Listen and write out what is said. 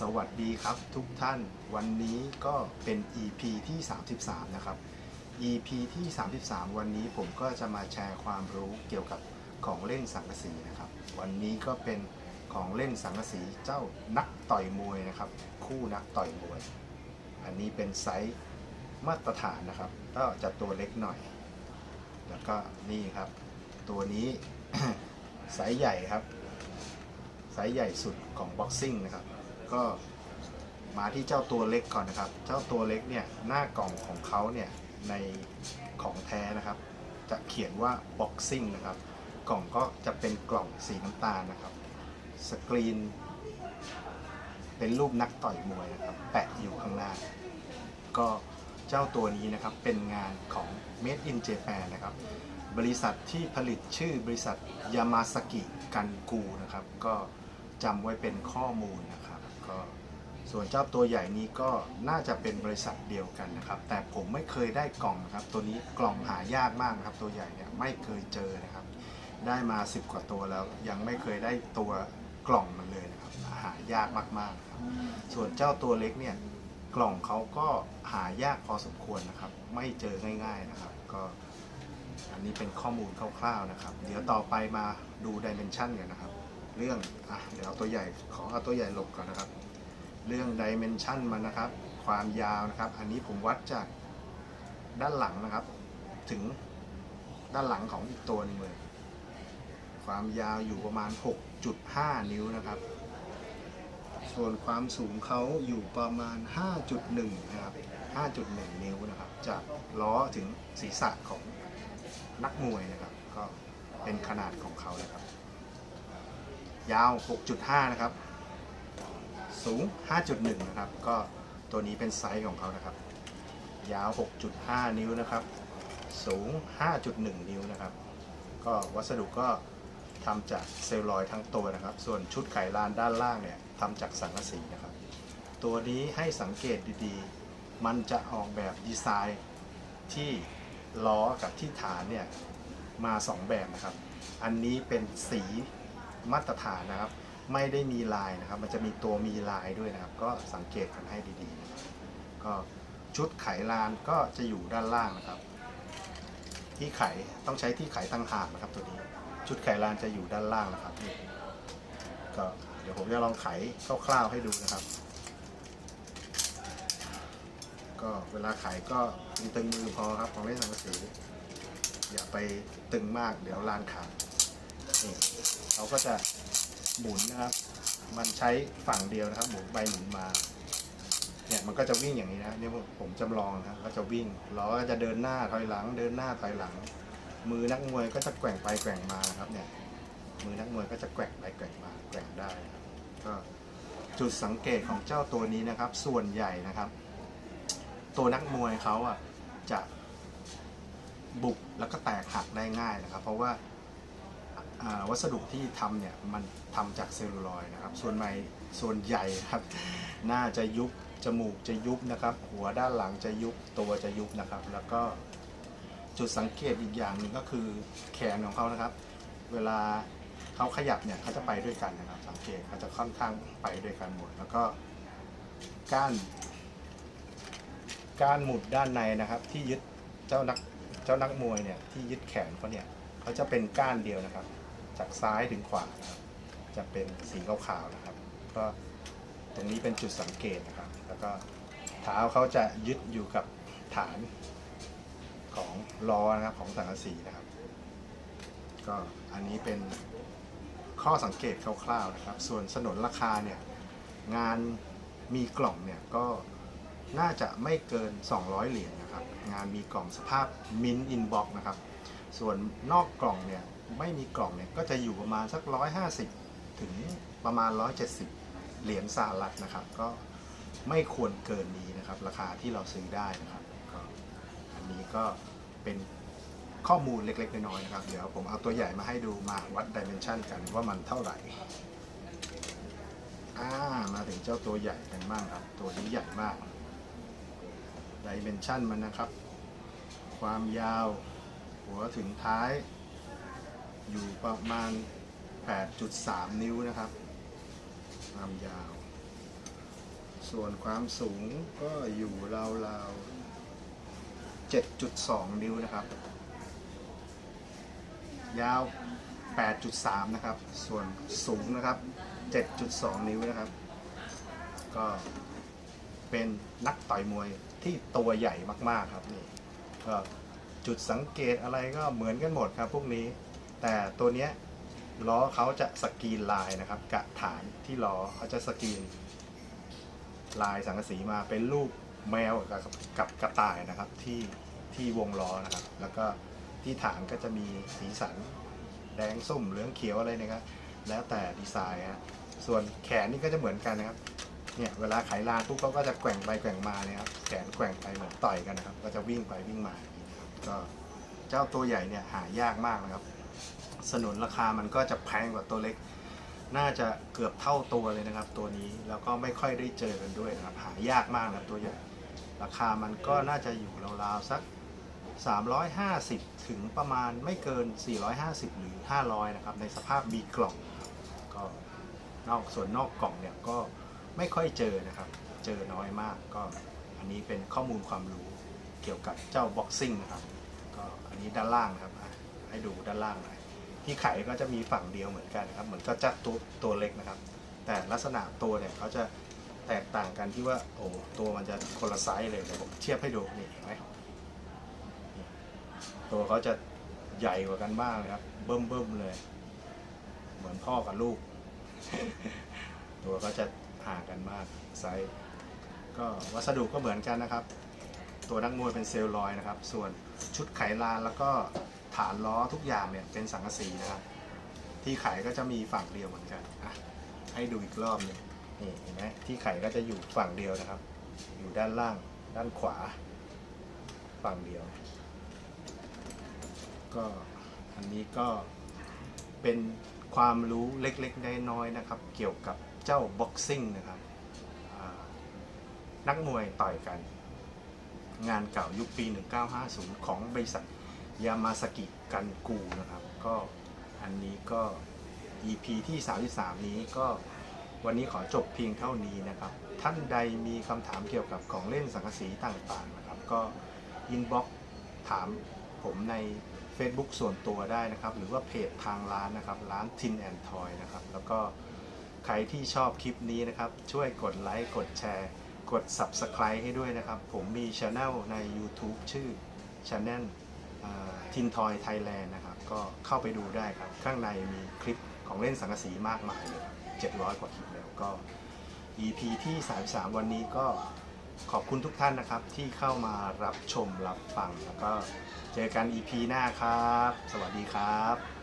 สวัสดีครับทุกท่านวันนี้ก็เป็น EP ที่ 33 นะครับ EP ที่ 33 วันนี้ผมก็จะมาแชร์ความรู้เกี่ยวกับของเล่นสังกะสีนะครับ วันนี้ก็เป็นของเล่นสังกะสีเจ้านักต่อยมวยนะครับ คู่นักต่อยมวย อันนี้เป็นไซส์มาตรฐานนะครับ ก็จะตัวเล็กหน่อย แล้วก็นี่ครับ ตัวนี้ ไซส์ใหญ่ครับ ไซส์ใหญ่สุดของบ็อกซิ่งนะครับ ก็มาที่เจ้าตัวเล็กก่อนนะครับ เจ้าตัวเล็กเนี่ยหน้ากล่องของเขาเนี่ยในของแท้นะครับ จะเขียนว่าบ็อกซิ่งนะครับ กล่องก็จะเป็นกล่องสีน้ำตาลนะครับ สกรีน เป็นรูปนักต่อยมวยนะครับ แปะอยู่ข้างหน้า ก็เจ้าตัวนี้นะครับเป็นงานของ Made in Japan นะครับ บริษัทที่ผลิตชื่อบริษัทยามาสกิกันกูนะครับ ก็จำไว้เป็นข้อมูลนะครับ ก็ส่วนเจ้าตัวใหญ่นี้ก็น่าจะเป็นบริษัทเดียวกันนะครับ แต่ผมไม่เคยได้กล่องนะครับ ตัวนี้กล่องหายากมากนะครับ ตัวใหญ่เนี่ยไม่เคยเจอนะครับ ได้มา 10 กว่าตัวแล้ว ยังไม่เคยได้ตัวกล่องมันเลยนะครับหายากมากๆครับส่วนเจ้าตัวเล็กเนี่ยกล่องเขาก็หายากพอสมควรนะครับ ไม่เจอง่าย ๆนะครับ ก็อันนี้เป็นข้อมูลคร่าวๆนะครับ เดี๋ยวต่อไปมาดูดิเมนชันกันนะครับ เรื่องอะเดี๋ยวเอาตัวใหญ่ขอเอาตัวใหญ่หลบก่อนนะครับ เรื่องดิเมนชันมันนะครับ ความยาวนะครับ อันนี้ผมวัดจากด้านหลังนะครับ ถึงด้านหลังของอีกตัวหนึงเลย ความยาวอยู่ประมาณ 6.5 นิ้วนะครับ ส่วนความสูงเขาอยู่ประมาณ 5.1 นะครับ 5.1 นิ้วนะครับ จากล้อถึงศีรษะของนักมวยนะครับ ก็เป็นขนาดของเขานะครับ ยาว 6.5 นะครับ สูง 5.1 นะครับ ก็ตัวนี้เป็นไซส์ของเขานะครับ ยาว 6.5 นิ้วนะครับ สูง 5.1 นิ้วนะครับ ก็วัสดุก็ทำจากเซลลอยทั้งตัวนะครับ ส่วนชุดไขลานด้านล่างเนี่ยทำจากสังกะสีนะครับ ตัวนี้ให้สังเกตดีๆ มันจะออกแบบดีไซน์ที่ล้อกับที่ฐานเนี่ยมา 2 แบบนะครับ อันนี้เป็นสี มาตรฐานนะครับ ไม่ได้มีลายนะครับ มันจะมีตัวมีลายด้วยนะครับ ก็สังเกตกันให้ดีๆ ก็ชุดไขลานก็จะอยู่ด้านล่างนะครับ ที่ไขต้องใช้ที่ไขตั้งหากนะครับ ตัวนี้ ชุดไขลานจะอยู่ด้านล่างนะครับนี่ก็เดี๋ยวผมจะลองไขคร่าวๆให้ดูนะครับ ก็เวลาไขก็ตึงมือพอครับของเล่นสังกะสีอย่าไปตึงมากเดี๋ยวลานขาด นี่เขาก็จะหมุนนะครับ มันใช้ฝั่งเดียวนะครับ หมุนไปหมุนมา เนี่ยมันก็จะวิ่งอย่างนี้นะนี่ผมจำลองนะก็จะวิ่งล้อก็จะเดินหน้าถอยหลัง เดินหน้าถอยหลัง มือนักมวยก็จะแกว่งไปแกว่งมานะครับ เนี่ย มือนักมวยก็จะแกว่งไปแกว่งมาแกว่งได้นะครับก็จุดสังเกตของเจ้าตัวนี้นะครับ ส่วนใหญ่นะครับ ตัวนักมวยเขาอะจะบุกแล้วก็แตกหักได้ง่ายนะครับ เพราะว่า วัสดุที่ทำเนี่ยมันทำจากเซลลูลอยด์นะครับ ส่วนใหญ่ส่วนใหญ่ครับน่าจะยุบจมูกจะยุบนะครับ หัวด้านหลังจะยุบตัวจะยุบนะครับ แล้วก็จุดสังเกตอีกอย่างหนึ่งก็คือแขนของเขานะครับ เวลาเขาขยับเนี่ยเขาจะไปด้วยกันนะครับ สังเกตเขาจะค่อนข้างไปด้วยกันหมด แล้วก็ก้านการหมุดด้านในนะครับ ที่ยึดเจ้านักเจ้านักมวยเนี่ยที่ยึดแขนเขาเนี่ยเขาจะเป็นก้านเดียวนะครับ จากซ้ายถึงขวานะครับ จะเป็นสีขาวๆนะครับ ก็ตรงนี้เป็นจุดสังเกตนะครับ แล้วก็เท้าเขาจะยึดอยู่กับฐานของล้อนะครับของสังกะสีนะครับ ก็อันนี้เป็นข้อสังเกตคร่าวๆนะครับ ส่วนสนนราคาเนี่ยงานมีกล่องเนี่ยก็น่าจะไม่เกิน 200 เหรียญนะครับ งานมีกล่องสภาพมินอินบ็อกนะครับ ส่วนนอกกล่องเนี่ยไม่มีกล่องเนี่ยก็จะอยู่ประมาณสัก 150 ถึงประมาณ 170 เหรียญสหรัฐนะครับ ก็ไม่ควรเกินนี้นะครับ ราคาที่เราซื้อได้นะครับก็อันนี้ก็เป็นข้อมูลเล็ก ๆ น้อยๆนะครับ เดี๋ยวผมเอาตัวใหญ่มาให้ดูมาวัดดิเมนชันกันว่ามันเท่าไหร่อ่ามาถึงเจ้าตัวใหญ่กันบ้างครับ ตัวนี้ใหญ่มากดิเมนชันมันนะครับ ความยาว หัวถึงท้าย อยู่ประมาณ 8.3 นิ้วนะครับ ความยาว ส่วนความสูงก็อยู่ราวๆ 7.2 นิ้วนะครับ ยาว 8.3 นะครับ ส่วนสูงนะครับ 7.2 นิ้วนะครับ ก็เป็นนักต่อยมวยที่ตัวใหญ่มากๆครับนี่ก็ จุดสังเกตอะไรก็เหมือนกันหมดครับพวกนี้ แต่ตัวเนี้ยล้อเขาจะสกรีนลายนะครับกะฐานที่ล้อเขาจะสกรีนลายสังกะสีมาเป็นรูปแมวกับกับกระต่ายนะครับที่ที่วงล้อนะครับ แล้วก็ที่ฐานก็จะมีสีสันแดงส้มเหลืองเขียวอะไรนะครับแล้วแต่ดีไซน์ฮะส่วนแขนนี่ก็จะเหมือนกันนะครับเนี่ยเวลาไขลานปุ๊บเขาก็จะแกว่งไปแกว่งมาเนี่ยครับแขนแกว่งไปเหมือนต่อยกันนะครับ ก็จะวิ่งไปวิ่งมา ก็เจ้าตัวใหญ่เนี่ยหายากมากนะครับ สนุนราคามันก็จะแพงกว่าตัวเล็ก น่าจะเกือบเท่าตัวเลยนะครับ ตัวนี้แล้วก็ไม่ค่อยได้เจอกันด้วยนะครับ หายากมากนะตัวใหญ่ ราคามันก็น่าจะอยู่ราวๆสัก 350 ถึงประมาณไม่เกิน 450 หรือ 500 นะครับ ในสภาพมีกล่องก็นอกส่วนนอกกล่องเนี่ยก็ไม่ค่อยเจอนะครับ เจอน้อยมากก็อันนี้เป็นข้อมูลความรู้ เกี่ยวกับเจ้าบ็อกซิ่งนะครับก็อันนี้ด้านล่างนะครับให้ดูด้านล่างหน่อยที่ไข่ก็จะมีฝั่งเดียวเหมือนกันนะครับ เหมือนก็จะตัวตัวเล็กนะครับ แต่ลักษณะตัวเนี่ยเขาจะแตกต่างกันที่ว่าโอ้ตัวมันจะคนละไซส์เลยเดี๋ยวผมเทียบให้ดูนี่เห็นไหมตัวเขาจะใหญ่กว่ากันมากเลยครับ เบิ่มเบิ่มเลย เหมือนพ่อกับลูก ตัวเขาจะห่างกันมากไซส์ก็วัสดุก็เหมือนกันนะครับ ตัวนักมวยเป็นเซลลอยนะครับ ส่วนชุดไขลานแล้วก็ฐานล้อทุกอย่างเนี่ยเป็นสังกะสีนะครับ ที่ไขก็จะมีฝั่งเดียวเหมือนกันอะให้ดูอีกรอบหนึงนี่เห็นไหมที่ไขก็จะอยู่ฝั่งเดียวนะครับ อยู่ด้านล่างด้านขวา ฝั่งเดียว ก็อันนี้ก็เป็นความรู้เล็กๆน้อยๆนะครับ เกี่ยวกับเจ้าบ็อกซิ่งนะครับนักมวยต่อยกัน งานเก่ายุคปี 1950 ของบริษัทยามาสกิกันกูนะครับ ก็อันนี้ก็ EP ที่ 33 นี้ก็วันนี้ขอจบเพียงเท่านี้นะครับ ท่านใดมีคำถามเกี่ยวกับของเล่นสังกะสีต่างๆนะครับ ก็อินบ็อกถามผมใน Facebook ส่วนตัวได้นะครับ หรือว่าเพจทางร้านนะครับ ร้านทินแอนทอยนะครับ แล้วก็ใครที่ชอบคลิปนี้นะครับ ช่วยกดไลค์กดแชร์ กด Subscribe ให้ด้วยนะครับ ผมมีช anel ใน YouTube ชื่อ Channel ทินทอยไทยแลนด์นะครับ ก็เข้าไปดูได้ครับ ข้างในมีคลิปของเล่นสังกะสีมากมายเลยครับ700 กว่าคลิปแล้วก็ EP ที่ 33 วันนี้ก็ขอบคุณทุกท่านนะครับ ที่เข้ามารับชมรับฟัง แล้วก็เจอกัน EP หน้าครับ สวัสดีครับ